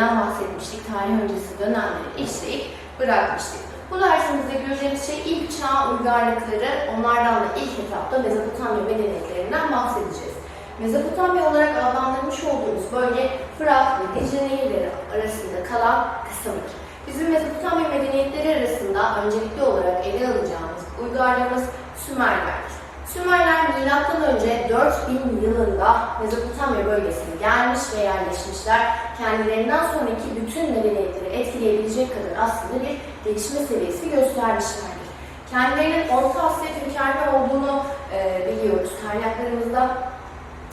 tarihinden bahsetmiştik. Tarih öncesi dönemleri işleyip bırakmıştık. Bu dersimizde göreceğimiz şey ilk çağ uygarlıkları, onlardan da ilk etapta Mezopotamya medeniyetlerinden bahsedeceğiz. Mezopotamya olarak adlandırmış olduğumuz bölge Fırat ve Dicle nehirleri arasında kalan kısımdır. Bizim Mezopotamya medeniyetleri arasında öncelikli olarak ele alacağımız uygarlığımız Sümerlerdir. Sümerler milattan önce 4000 yılında Mezopotamya bölgesine gelmiş ve yerleşmişler. Kendilerinden sonraki bütün medeniyetleri etkileyebilecek kadar aslında bir gelişme seviyesi göstermişlerdir. Kendilerinin Orta Asya kökenli olduğunu e, biliyoruz kaynaklarımızda.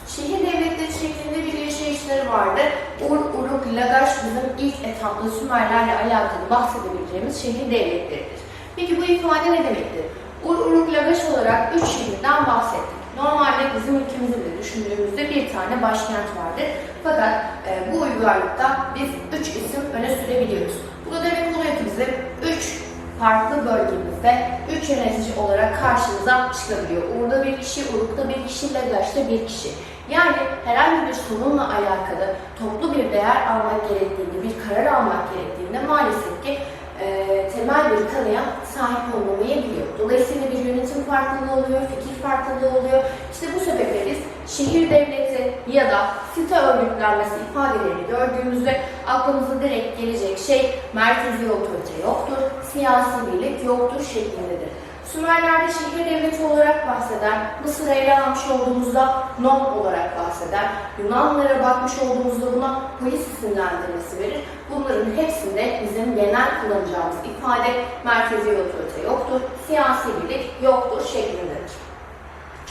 Şehir devletleri şeklinde bir yaşayışları vardı. Ur, Uruk, Lagash bizim ilk etaplı Sümerlerle alakalı bahsedebileceğimiz şehir devletleridir. Peki bu ifade ne demektir? Ur, Uruk, Lagash olarak üç şehirden bahsettik. Normalde bizim ülkemizde de düşündüğümüzde bir tane başkent vardır. Fakat e, bu uygarlıkta biz üç isim öne sürebiliyoruz. Bu da demek oluyor ki bizim üç farklı bölgemizde üç yönetici olarak karşımıza çıkabiliyor. Urda bir kişi, Uruk'ta bir kişi, Lagaş'ta bir kişi. Yani herhangi bir sorunla alakalı toplu bir değer almak gerektiğinde, bir karar almak gerektiğinde maalesef ki e, temel bir kanıya sahip olmamayabiliyor. Dolayısıyla bir yönetim farklılığı oluyor, fikir farklılığı oluyor. İşte bu sebeple biz şehir devleti ya da site örgütlenmesi ifadelerini gördüğümüzde aklımıza direkt gelecek şey merkezi otorite yoktur, siyasi birlik yoktur şeklindedir. Sümerler'de şehir devleti olarak bahseder, Mısır'a ele almış olduğumuzda Nom olarak bahseder, Yunanlılara bakmış olduğumuzda buna polis isimlendirmesi verir. Bunların hepsinde bizim genel kullanacağımız ifade merkezi otorite yoktur, siyasi birlik yoktur şeklindedir.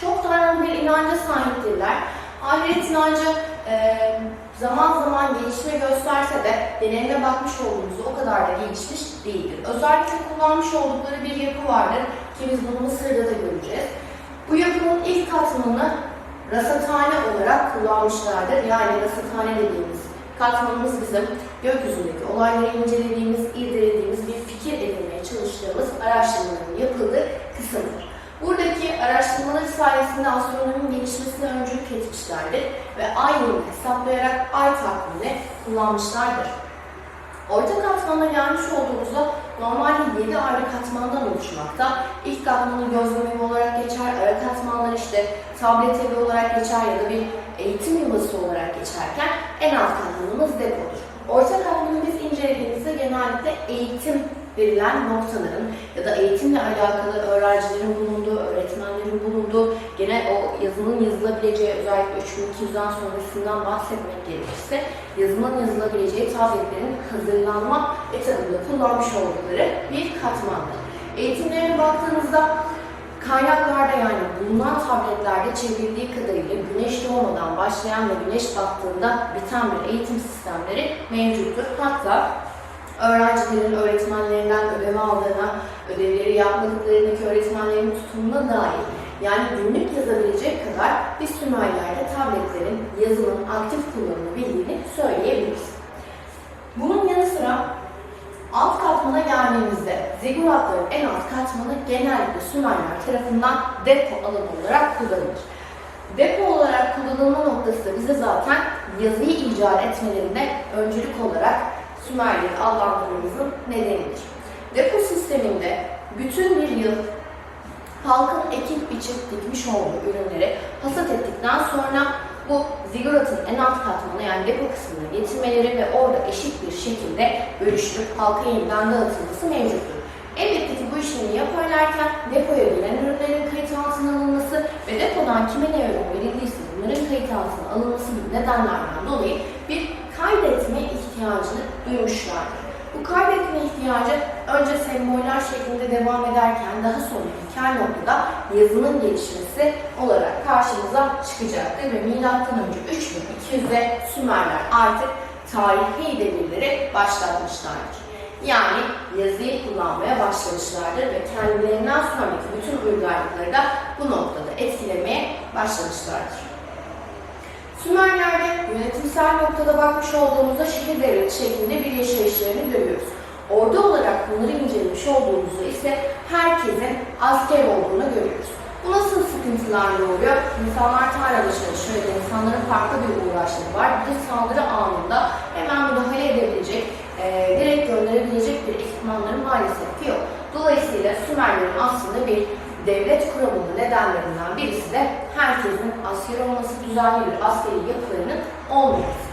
Çok tanrılı bir inanca sahiptirler. Ahiret inancı e, zaman zaman gelişme gösterse de geneline bakmış olduğumuzda o kadar da gelişmiş değildir. Özellikle kullanmış oldukları bir yapı vardır ki biz bunu Mısır'da da göreceğiz. Bu yapının ilk katmanını rasathane olarak kullanmışlardır. Yani rasathane dediğimiz katmanımız bizim gökyüzündeki olayları incelediğimiz, irdelediğimiz, bir fikir edinmeye çalıştığımız araştırmaların yapıldığı kısımdır. Buradaki araştırmalar sayesinde astronominin gelişmesine öncülük etmişlerdir ve ay yılını hesaplayarak ay takvimini kullanmışlardır. Orta katmana gelmiş olduğumuzda normalde 7 ayrı katmandan oluşmakta. İlk katmanı gözlem evi olarak geçer, ara katmanlar işte tablet evi olarak geçer ya da bir eğitim yuvası olarak geçerken en alt katmanımız depodur. Orta katmanı biz incelediğimizde genellikle eğitim verilen noktaların ya da eğitimle alakalı öğrencilerin bulunduğu, öğretmenlerin bulunduğu, gene o yazının yazılabileceği özellikle 3200'den sonrasından bahsetmek gerekirse yazının yazılabileceği tabletlerin hazırlanma etabında kullanmış oldukları bir katmandır. Eğitimlerine baktığınızda kaynaklarda yani bulunan tabletlerde çevrildiği kadarıyla güneş doğmadan başlayan ve güneş battığında biten bir eğitim sistemleri mevcuttur. Hatta öğrencilerin öğretmenlerinden ödev aldığına, ödevleri yapmadıklarındaki öğretmenlerin tutumuna dair yani günlük yazabilecek kadar biz Sümerler'de tabletlerin yazılım aktif kullanılabildiğini söyleyebiliriz. Bunun yanı sıra alt katmana geldiğimizde ziguratların en alt katmanı genellikle Sümerler tarafından depo alanı olarak kullanılır. Depo olarak kullanılma noktası da bize zaten yazıyı icat etmelerinde öncülük olarak Sümerleri adlandırmamızın nedenidir. Depo sisteminde bütün bir yıl halkın ekip biçip dikmiş olduğu ürünleri hasat ettikten sonra bu ziguratın en alt katmanı yani depo kısmına getirmeleri ve orada eşit bir şekilde bölüştürüp halka yeniden dağıtılması mevcuttur. Elbette ki bu işlemi yaparlarken depoya gelen ürünlerin kayıt altına alınması ve depodan kime ne ürün verildiyse bunların kayıt altına alınması gibi nedenlerden dolayı bir kaydetme ihtiyacını duymuşlardır. Bu kaydetme ihtiyacı önce semboller şeklinde devam ederken daha sonra hikaye noktada yazının gelişmesi olarak karşımıza çıkacaktır ve milattan önce 3200'de Sümerler artık tarihi devirleri başlatmışlardır. Yani yazıyı kullanmaya başlamışlardır ve kendilerinden sonraki bütün uygarlıkları da bu noktada etkilemeye başlamışlardır. Sümerler'de yönetimsel noktada bakmış olduğumuzda şehir devleti şeklinde bir yaşayışlarını görüyoruz. Ordu olarak bunları incelemiş olduğumuzda ise herkesin asker olduğunu görüyoruz. Bu nasıl sıkıntılarla oluyor? İnsanlar tarlada çalışıyor, insanların farklı bir uğraşları var. Bir saldırı anında hemen müdahale edebilecek, e, direkt gönderebilecek bir ekipmanları maalesef yok. Dolayısıyla Sümerlerin aslında bir devlet kuramının nedenlerinden birisi de herkesin asker olması, düzenli bir askeri yapılarının olmaması.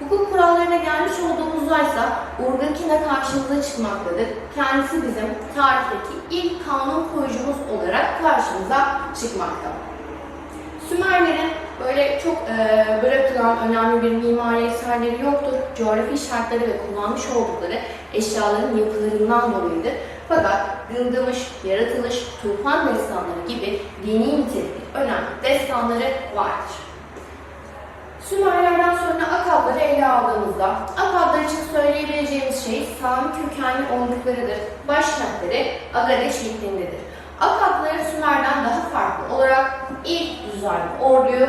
Hukuk kurallarına gelmiş olduğumuzda ise Urgakine karşımıza çıkmaktadır. Kendisi bizim tarihteki ilk kanun koyucumuz olarak karşımıza çıkmakta. Sümerlerin böyle çok e, bırakılan önemli bir mimari eserleri yoktur. Coğrafi şartları ve kullanmış oldukları eşyaların yapılarından dolayıdır. Fakat Gılgamış, Yaratılış, Tufan destanları gibi dini nitelikli önemli destanları vardır. Sümerlerden sonra Akadları ele aldığımızda Akadlar için söyleyebileceğimiz şey Sami kökenli olduklarıdır. Başkentleri Agade şeklindedir. Akadların Sümer'den daha farklı olarak ilk düzenli orduyu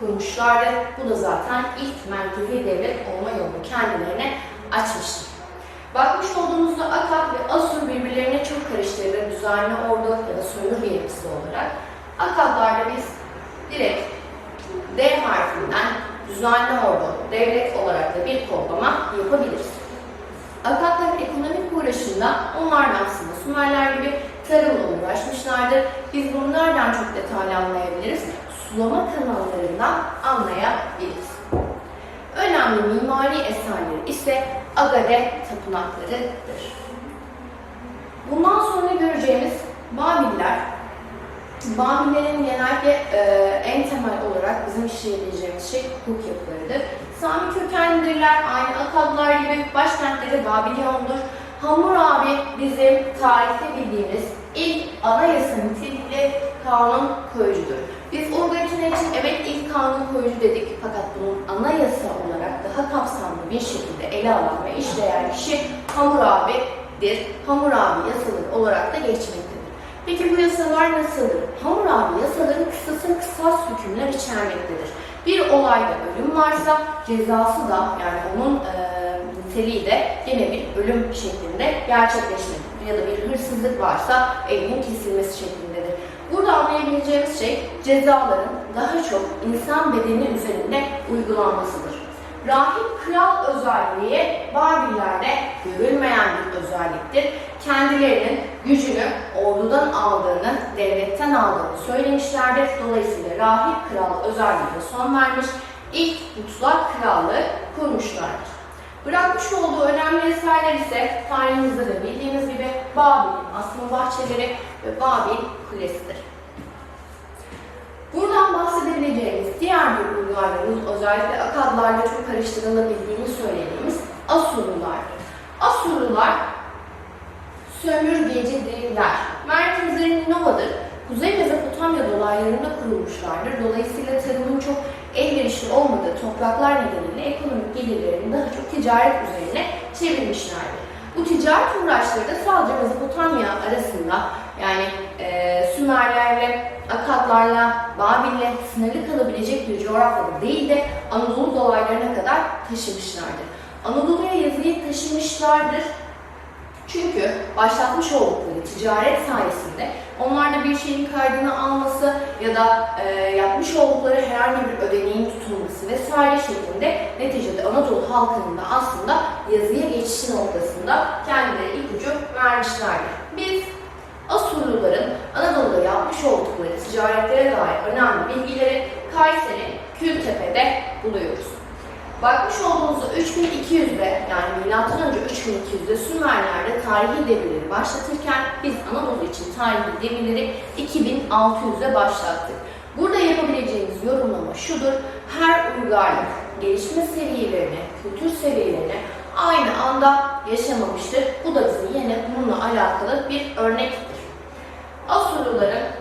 kurmuşlardır. Bu da zaten ilk merkezi devlet olma yolunu kendilerine açmıştır. Bakmış olduğumuzda Akad ve Asur birbirlerine çok karıştırılır düzenli ordu ya da sömürge yapısı olarak. Akadlarda biz direkt D harfinden düzenli ordu, devlet olarak da bir kodlama yapabiliriz. Akatların ekonomik uğraşında onlar da aslında Sümerler gibi tarımla uğraşmışlardır. Biz bunu nereden çok detaylı anlayabiliriz? Sulama kanallarından anlayabiliriz. Önemli mimari eserleri ise Agade tapınaklarıdır. Bundan sonra göreceğimiz Babiller, Babillerin genellikle e, en temel olarak bizim işleyebileceğimiz şey hukuk yapılarıdır. Sami kökenlidirler, aynı Akadlar gibi başkentleri Babilyon'dur. Hammurabi bizim tarihte bildiğimiz ilk anayasa nitelikli kanun koyucudur. Biz Urgakine için evet ilk kanun koyucu dedik fakat bunun anayasa olarak daha kapsamlı bir şekilde ele alan ve işleyen kişi Hammurabi'dir. Hammurabi yasaları olarak da geçmektedir. Peki bu yasalar nasıldır? Hammurabi yasaları kısasın kısas hükümler içermektedir. Bir olayda ölüm varsa cezası da yani onun e, niteliği de yine bir ölüm şeklinde gerçekleşmektedir. Ya da bir hırsızlık varsa elinin kesilmesi şeklindedir. Burada anlayabileceğimiz şey cezaların daha çok insan bedeni üzerinde uygulanmasıdır. Rahip kral özelliği Babillerde görülmeyen bir özelliktir. Kendilerinin gücünü ordudan aldığını, devletten aldığını söylemişlerdir. Dolayısıyla rahip kral özelliğine son vermiş, ilk mutlak krallığı kurmuşlardır. Bırakmış olduğu önemli eserler ise tarihimizde de bildiğiniz gibi Babil'in asma bahçeleri ve Babil Kulesi'dir. Buradan bahsedebileceğimiz diğer bir uygarlığımız özellikle Akadlarla çok karıştırılabildiğini söylediğimiz Asurlulardır. Asurlular sömürgecidirler. Merkezleri Ninova'dır. Kuzey Mezopotamya dolaylarında kurulmuşlardır. Dolayısıyla tarımın çok elverişli olmadığı topraklar nedeniyle ekonomik gelirlerini daha çok ticaret üzerine çevirmişlerdir. Bu ticaret uğraşları da sadece Mezopotamya arasında yani e, Sümerlerle, Akadlarla, Babil'le sınırlı kalabilecek bir coğrafyada değil de Anadolu dolaylarına kadar taşımışlardır. Anadolu'ya yazıyı taşımışlardır. Çünkü başlatmış oldukları ticaret sayesinde onlarda bir şeyin kaydını alması ya da e, yapmış oldukları herhangi bir ödeneğin tutulması vesaire şeklinde neticede Anadolu halkının da aslında yazıya geçişi noktasında kendileri ipucu vermişlerdir. Biz Asurluların Anadolu'da yapmış oldukları ticaretlere dair önemli bilgileri Kayseri, Kültepe'de buluyoruz. Bakmış olduğunuzda 3200'de yani milattan önce 3200'de Sümerler'de tarihi devirleri başlatırken biz Anadolu için tarihi devirleri 2600'de başlattık. Burada yapabileceğimiz yorumlama şudur. Her uygarlık gelişme seviyelerini, kültür seviyelerini aynı anda yaşamamıştır. Bu da bize yine bununla alakalı bir örnektir.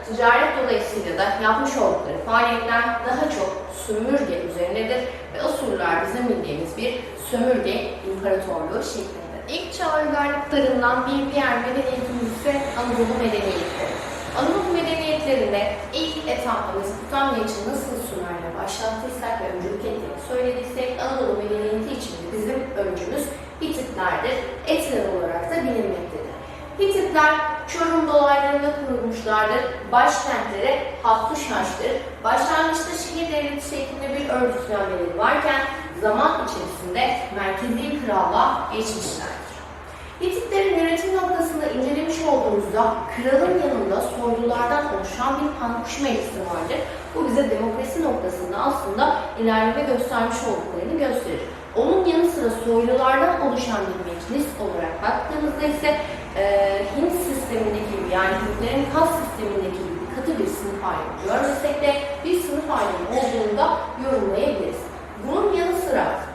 Ticaret dolayısıyla da yapmış oldukları faaliyetler daha çok sömürge üzerinedir ve Asurlular bizim bildiğimiz bir sömürge imparatorluğu şeklinde. İlk çağ uygarlıklarından bir diğer medeniyetimiz ise Anadolu medeniyetleri. Anadolu medeniyetlerinde ilk etapta Mezopotamya için nasıl Sümer'le başlattıysak ve öncülük ettiğini söylediysek Anadolu medeniyeti için bizim öncümüz Hititlerdir. Etler olarak da bilinmektedir. Hititler Çorum dolaylarında kurulmuşlardır. Başkentleri Hattuşhaş'tır. Başlangıçta şehir devleti şeklinde bir örgütlenmeleri varken zaman içerisinde merkezi krallığa geçmişlerdir. Hititlerin yönetim noktasında incelemiş olduğumuzda kralın yanında soylulardan oluşan bir pankuş meclisi vardır. Bu bize demokrasi noktasında aslında ilerleme göstermiş olduklarını gösterir. Onun yanı sıra soylulardan oluşan bir meclis olarak baktığımızda ise e, Hint sistemindeki gibi yani Hintlerin kas sistemindeki gibi katı bir sınıf ayrımı görmesek de bir sınıf ayrımı olduğunu da yorumlayabiliriz. Bunun yanı sıra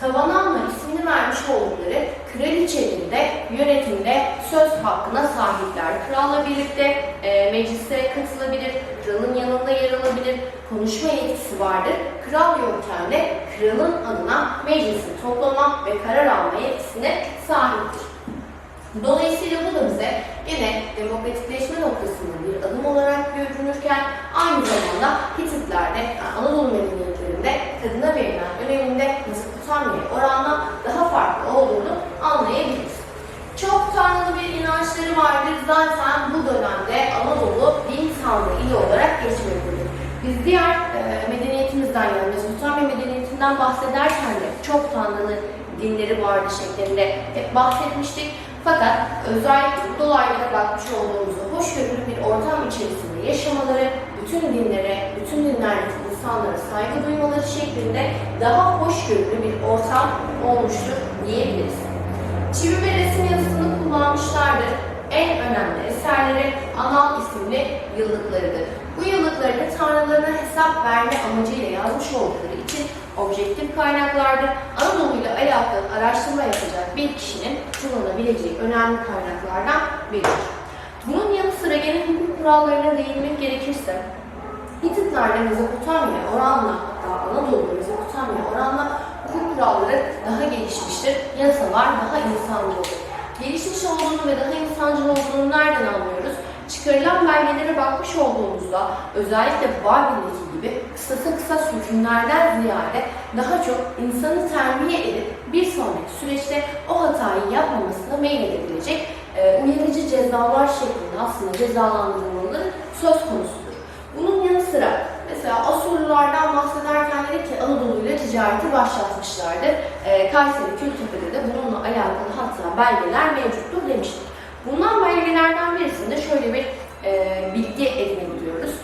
Tavananla ismini vermiş oldukları kraliçenin de yönetimde söz hakkına sahipler. Kralla birlikte e, meclise katılabilir, kralın yanında yer alabilir, konuşma yetkisi vardır. Kral yokken de kralın adına meclisi toplama ve karar alma yetkisine sahiptir. Dolayısıyla bu da bize yine demokratikleşme noktasında bir adım olarak görünürken aynı zamanda Hititlerde, yani Anadolu medeniyetlerinde kadına verilen öneminde Mezopotamya'ya oranla daha farklı olduğunu anlayabiliriz. Çok tanrılı bir inançları vardır. Zaten bu dönemde Anadolu din tanrı ili olarak geçmektedir. Biz diğer e, medeniyetimizden yani Mezopotamya medeniyetinden bahsederken de çok tanrılı dinleri vardı şeklinde hep bahsetmiştik. Fakat özellikle dolaylara bakmış olduğumuzda hoşgörülü bir ortam içerisinde yaşamaları, bütün dinlere, bütün dinlerdeki insanlara saygı duymaları şeklinde daha hoşgörülü bir ortam olmuştur diyebiliriz. Çivi ve resim yazısını kullanmışlardır. En önemli eserleri Anal isimli yıllıklarıdır. Bu yıllıklarını tanrılarına hesap verme amacıyla yazmış oldukları için objektif kaynaklardır. Anadolu ile alakalı araştırma yapacak bir kişinin kullanabileceği önemli kaynaklardan biridir. Bunun yanı sıra gene hukuk kurallarına değinmek gerekirse Hititler'de Mezopotamya oranla, hatta Anadolu'da Mezopotamya oranla hukuk kuralları daha gelişmiştir. Yasalar daha insancıl. Gelişmiş olduğunu ve daha insancıl olduğunu nereden anlıyoruz? Çıkarılan belgelere bakmış olduğumuzda özellikle Babil'deki gibi kısasa kısa sürgünlerden ziyade daha çok insanı terbiye edip bir sonraki süreçte o hatayı yapmamasına meyledebilecek e, uyarıcı cezalar şeklinde aslında cezalandırılmaları söz konusudur. Bunun yanı sıra mesela Asurlulardan bahsederken dedik ki Anadolu ile ticareti başlatmışlardır. E, Kayseri Kültepe'de de bununla alakalı hatta belgeler mevcuttur demiştik. Bundan belgelerden birisinde şöyle bir e, bilgi edinebiliyoruz.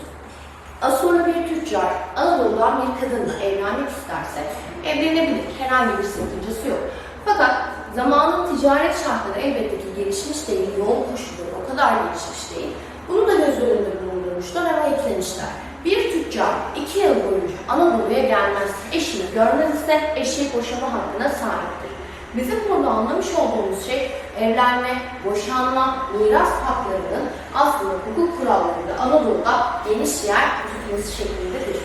Asurlu bir tüccar Anadolu'dan bir kadınla evlenmek isterse evlenebilir. Herhangi bir sakıncası yok. Fakat zamanın ticaret şartları elbette ki gelişmiş değil, yol koşulları o kadar gelişmiş değil. Bunu da göz önünde bulundurmuşlar ama eklemişler. Bir tüccar iki yıl boyunca Anadolu'ya gelmez, eşini görmez ise eşi boşama hakkına sahiptir. Bizim burada anlamış olduğumuz şey evlenme, boşanma, miras haklarının aslında hukuk kurallarında Anadolu'da geniş yer tutması şeklindedir.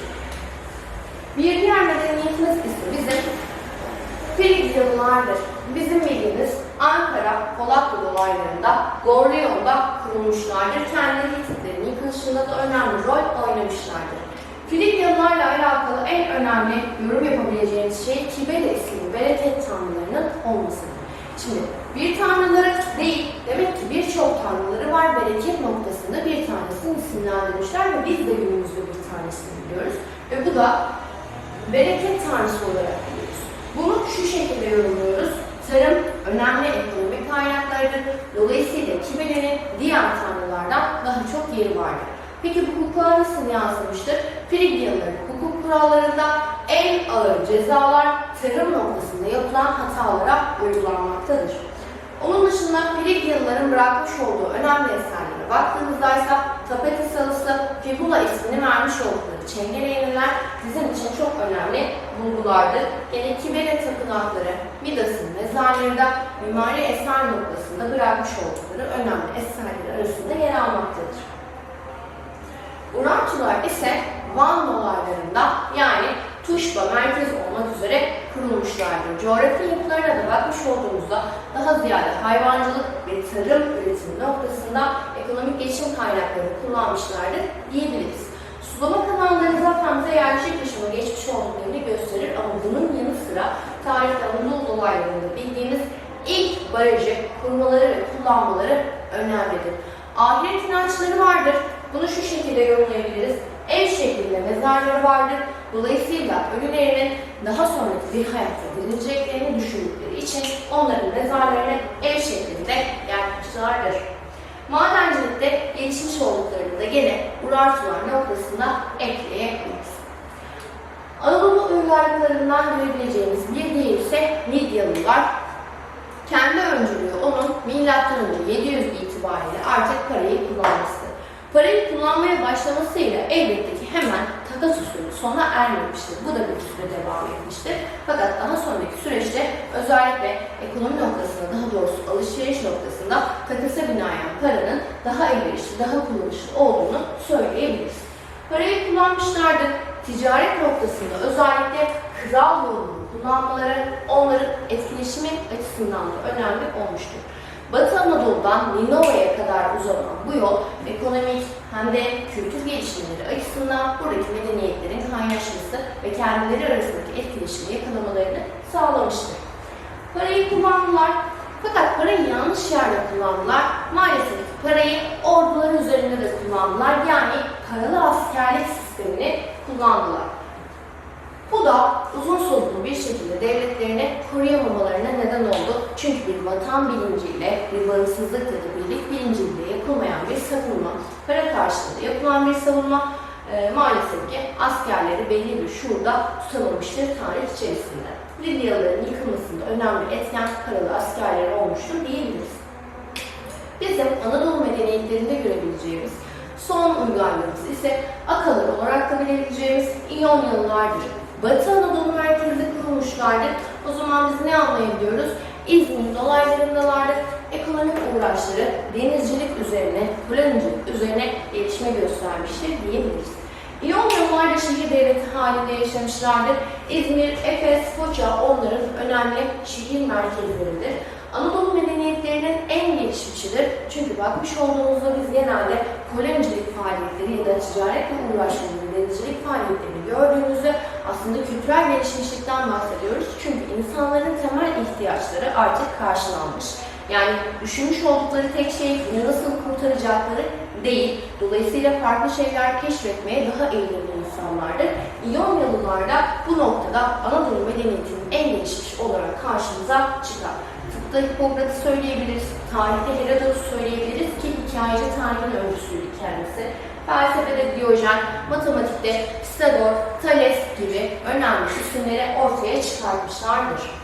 Bir diğer medeniyetimiz ise bizim Frigyalılardır. Bizim bildiğimiz Ankara, Polatlı dolaylarında Gorleon'da kurulmuşlardır. Kendi Hititlerin yıkılışında da önemli rol oynamışlardır. Frigyalılarla alakalı en önemli yorum yapabileceğimiz şey Kibele isimli bereket tanrılarının olmasıdır. Şimdi bir tanrıları değil, demek ki birçok tanrıları var. Bereket noktasında bir tanesini isimlendirmişler ve biz de günümüzde bir tanesini biliyoruz. Ve bu da bereket tanrısı olarak biliyoruz. Bunu şu şekilde yorumluyoruz. Tarım önemli ekonomik kaynaklardır. Dolayısıyla Kibele'nin diğer tanrılardan daha çok yeri vardır. Peki bu hukuka nasıl yansımıştır? Frigyalıların hukuk kurallarında en ağır cezalar tarım noktasında yapılan hatalara uygulanmaktadır. Onun dışında Frigyalıların bırakmış olduğu önemli eserlere baktığımızda ise Tapeti Salısı, Fibula ismini vermiş oldukları Çengeleyeniler bizim için çok önemli bulgulardır. Yine Kibele tapınakları, Midas'ın mezarları da mimari eser noktasında bırakmış oldukları önemli eserler arasında yer almaktadır. Urantular ise Van olaylarında yani Tuşba merkez olmak üzere kurulmuşlardır. Coğrafi yapılarına da bakmış olduğumuzda daha ziyade hayvancılık ve tarım üretimi noktasında ekonomik geçim kaynaklarını kullanmışlardır diyebiliriz. Sulama kanalları zaten bize yerleşik yaşama geçmiş olduklarını gösterir ama bunun yanı sıra tarihte Anadolu olaylarında bildiğimiz ilk barajı kurmaları ve kullanmaları önemlidir. Ahiret inançları vardır. Bunu şu şekilde yorumlayabiliriz. ev şeklinde mezarları vardır. Dolayısıyla ölülerinin daha sonraki bir hayatta dirileceklerini düşündükleri için onların mezarlarını ev şeklinde yapmışlardır. Madencilikte gelişmiş olduklarını da gene Urartular noktasında ekleyebiliriz. Anadolu uygarlıklarından görebileceğimiz bir diğeri ise Lidyalılar. Kendi öncülüğü onun M.Ö. 700 itibariyle artık parayı kullanmasıdır. Parayı kullanmaya başlamasıyla elbette ki hemen takas usulü sona ermemiştir. Bu da bir süre devam etmiştir. Fakat daha sonraki süreçte özellikle ekonomi noktasında daha doğrusu alışveriş noktasında takasa binaen paranın daha elverişli, daha kullanışlı olduğunu söyleyebiliriz. Parayı kullanmışlardır. Ticaret noktasında özellikle kral yolunu kullanmaları onların etkileşimi açısından da önemli olmuştur. Batı Anadolu'dan Ninova'ya kadar uzanan bu yol ekonomik hem de kültür gelişimleri açısından buradaki medeniyetlerin kaynaşması ve kendileri arasındaki etkileşimi yakalamalarını sağlamıştır. Parayı kullandılar fakat parayı yanlış yerde kullandılar. Maalesef parayı ordular üzerinde de kullandılar. Yani paralı askerlik sistemini kullandılar. Da uzun soluklu bir şekilde devletlerini koruyamamalarına neden oldu. Çünkü bir vatan bilinciyle, bir bağımsızlık ya da birlik bilinciyle yapılmayan bir savunma, para karşılığında yapılan bir savunma e, maalesef ki askerleri belli bir şuurda tutamamıştır tarih içerisinde. Lidyalıların yıkılmasında önemli etken paralı askerleri olmuştur diyebiliriz. Bizim Anadolu medeniyetlerinde görebileceğimiz son uygarlığımız ise Akalar olarak da bilebileceğimiz İyonyalılardır. Batı Anadolu merkezinde kurulmuşlardır. O zaman biz ne anlayabiliyoruz? İzmir dolaylarındalardır. Ekonomik uğraşları denizcilik üzerine, plancılık üzerine gelişme göstermiştir diyebiliriz. İyonyalılar da şehir devleti halinde yaşamışlardır. İzmir, Efes, Foça onların önemli şehir merkezleridir. Anadolu medeniyetlerinin en gelişmişidir. Çünkü bakmış olduğumuzda biz genelde kolonincilik faaliyetleri ya da ticaretle uğraşmaları, denizcilik faaliyetlerini gördüğümüzde aslında kültürel gelişmişlikten bahsediyoruz. Çünkü insanların temel ihtiyaçları artık karşılanmış. Yani düşünmüş oldukları tek şey bunu nasıl kurtaracakları değil. Dolayısıyla farklı şeyler keşfetmeye daha eğilimli insanlardır. İyonyalılar da bu noktada Anadolu medeniyetinin en gelişmiş olarak karşımıza çıkar. Tıpta Hipokrat'ı söyleyebiliriz, tarihte Herodot'u söyleyebiliriz ki hikayeci tarihin öncüsüydü kendisi. Felsefede Diyojen, matematikte Pisagor, Thales gibi önemli isimleri ortaya çıkartmışlardır.